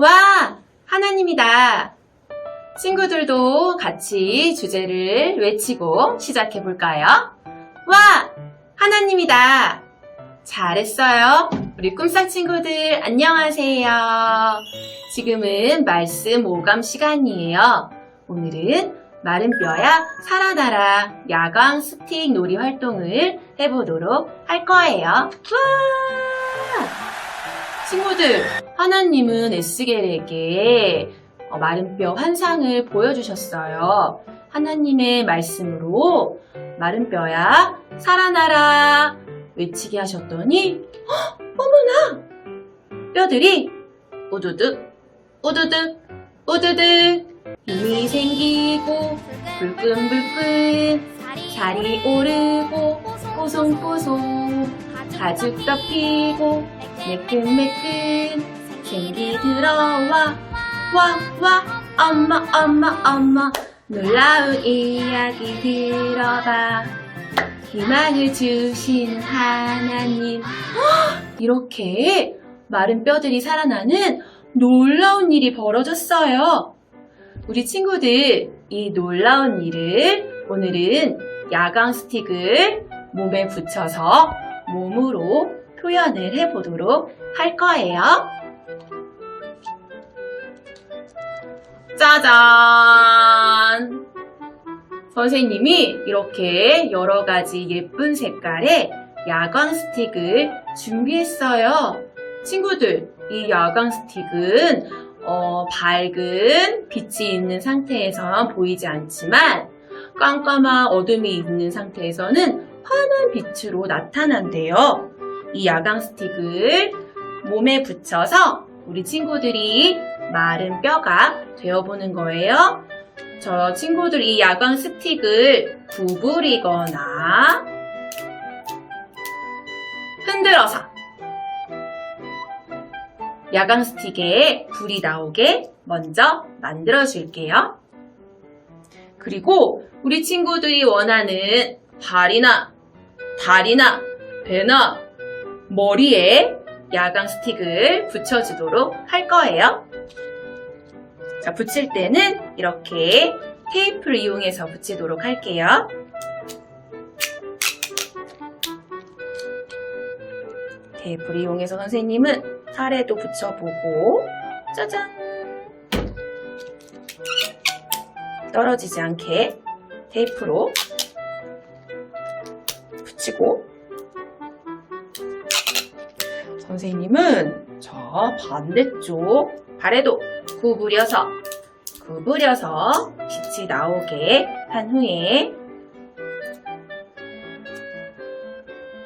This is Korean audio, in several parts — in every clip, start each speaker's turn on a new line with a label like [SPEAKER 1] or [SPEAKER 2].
[SPEAKER 1] 와! 하나님이다. 친구들도 같이 주제를 외치고 시작해 볼까요? 와! 하나님이다. 잘했어요. 우리 꿈싹 친구들 안녕하세요. 지금은 말씀 오감 시간이에요. 오늘은 마른 뼈야 살아나라 야광 스틱 놀이 활동을 해보도록 할 거예요. 와! 친구들, 하나님은 에스겔에게 어, 마른 뼈 환상을 보여주셨어요. 하나님의 말씀으로 마른 뼈야 살아나라 외치게 하셨더니 헉, 어머나 뼈들이 우두둑 우두둑 우두둑 힘이 생기고 불끈불끈 살이 오르고 뽀송뽀송 가죽도 피고 매끈매끈. 생기 들어와. 와와 엄마 엄마 엄마. 놀라운 이야기 들어봐. 희망을 주신 하나님. 헉, 이렇게 마른 뼈들이 살아나는 놀라운 일이 벌어졌어요. 우리 친구들 이 놀라운 일을 오늘은 야광 스틱을 몸에 붙여서 몸으로 표현을 해보도록 할 거예요. 짜잔! 선생님이 이렇게 여러 가지 예쁜 색깔의 야광 스틱을 준비했어요. 친구들, 이 야광 스틱은 어, 밝은 빛이 있는 상태에서 보이지 않지만 깜깜한 어둠이 있는 상태에서는 환한 빛으로 나타난대요. 이 야광 스틱을 몸에 붙여서 우리 친구들이 마른 뼈가 되어보는 거예요. 저 친구들 이 야광 스틱을 구부리거나 흔들어서 야광 스틱에 불이 나오게 먼저 만들어 줄게요. 그리고 우리 친구들이 원하는 발이나 다리나 배나 머리에 야광 스틱을 붙여주도록 할 거예요. 자, 붙일 때는 이렇게 테이프를 이용해서 붙이도록 할게요. 테이프를 이용해서 선생님은 살에도 붙여보고 짜잔 떨어지지 않게 테이프로 붙이고 선생님은 저 반대쪽 발에도 구부려서 구부려서 빛이 나오게 한 후에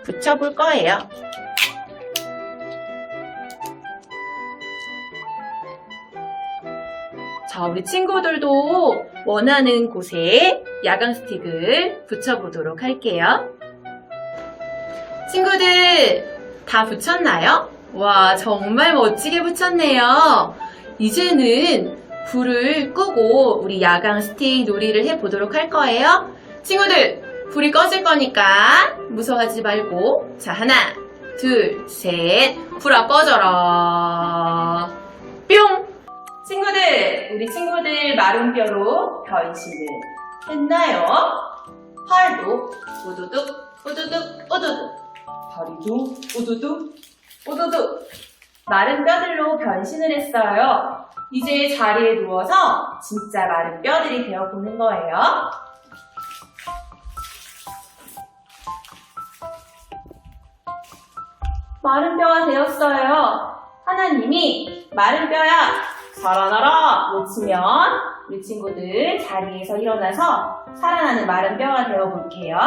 [SPEAKER 1] 붙여볼 거예요. 자, 우리 친구들도 원하는 곳에 야광 스틱을 붙여보도록 할게요. 친구들, 다 붙였나요? 와, 정말 멋지게 붙였네요. 이제는 불을 끄고 우리 야광 스틱 놀이를 해보도록 할 거예요. 친구들, 불이 꺼질 거니까 무서워하지 말고. 자, 하나, 둘, 셋. 불아 꺼져라. 뿅! 친구들, 우리 친구들 마른 뼈로 변신을 했나요? 팔도 우두둑, 우두둑, 우두둑. 다리도 우두둑, 우두둑. 마른 뼈들로 변신을 했어요. 이제 자리에 누워서 진짜 마른 뼈들이 되어 보는 거예요. 마른 뼈가 되었어요. 하나님이 마른 뼈야 살아나라 외치면 우리 친구들 자리에서 일어나서 살아나는 마른 뼈가 되어 볼게요.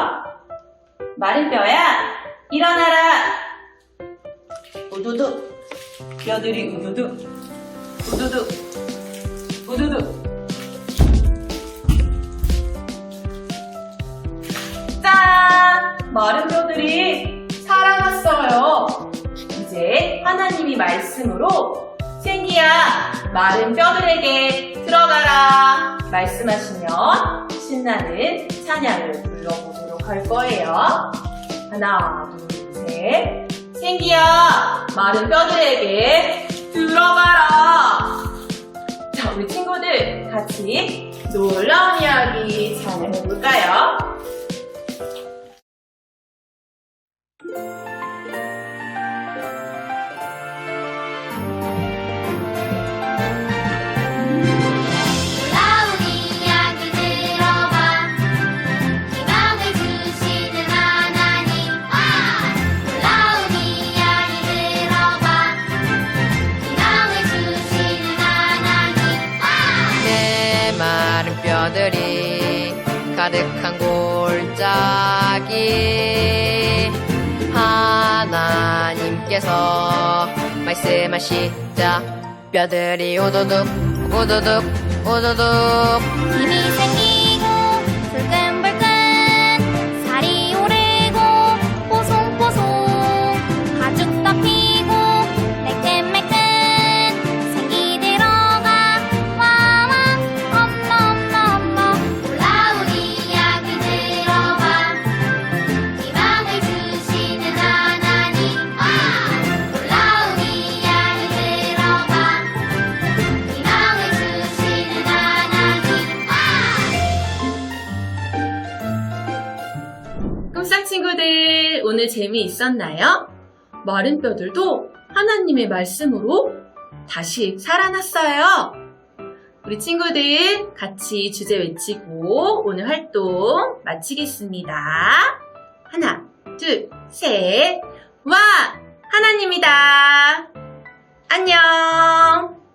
[SPEAKER 1] 마른 뼈야 일어나라 우두둑 뼈들이 우두둑 우두둑 우두둑 짠! 마른 뼈들이 살아났어요. 이제 하나님이 말씀으로 생기야 마른 뼈들에게 들어가라 말씀하시면 신나는 찬양을 불러보도록 할 거예요. 하나, 둘, 셋. 생기야, 마른 뼈들에게 들어가라. 자, 우리 친구들 같이 놀라운 이야기 잘 해볼까요?
[SPEAKER 2] 뼈들이 가득한 골짜기. 하나님께서 말씀하시자. 뼈들이 오도둑 오도둑 오도둑
[SPEAKER 1] 꿈싹 친구들, 오늘 재미있었나요? 마른 뼈들도 하나님의 말씀으로 다시 살아났어요. 우리 친구들 같이 주제 외치고 오늘 활동 마치겠습니다. 하나, 둘, 셋. 와! 하나님이다! 안녕!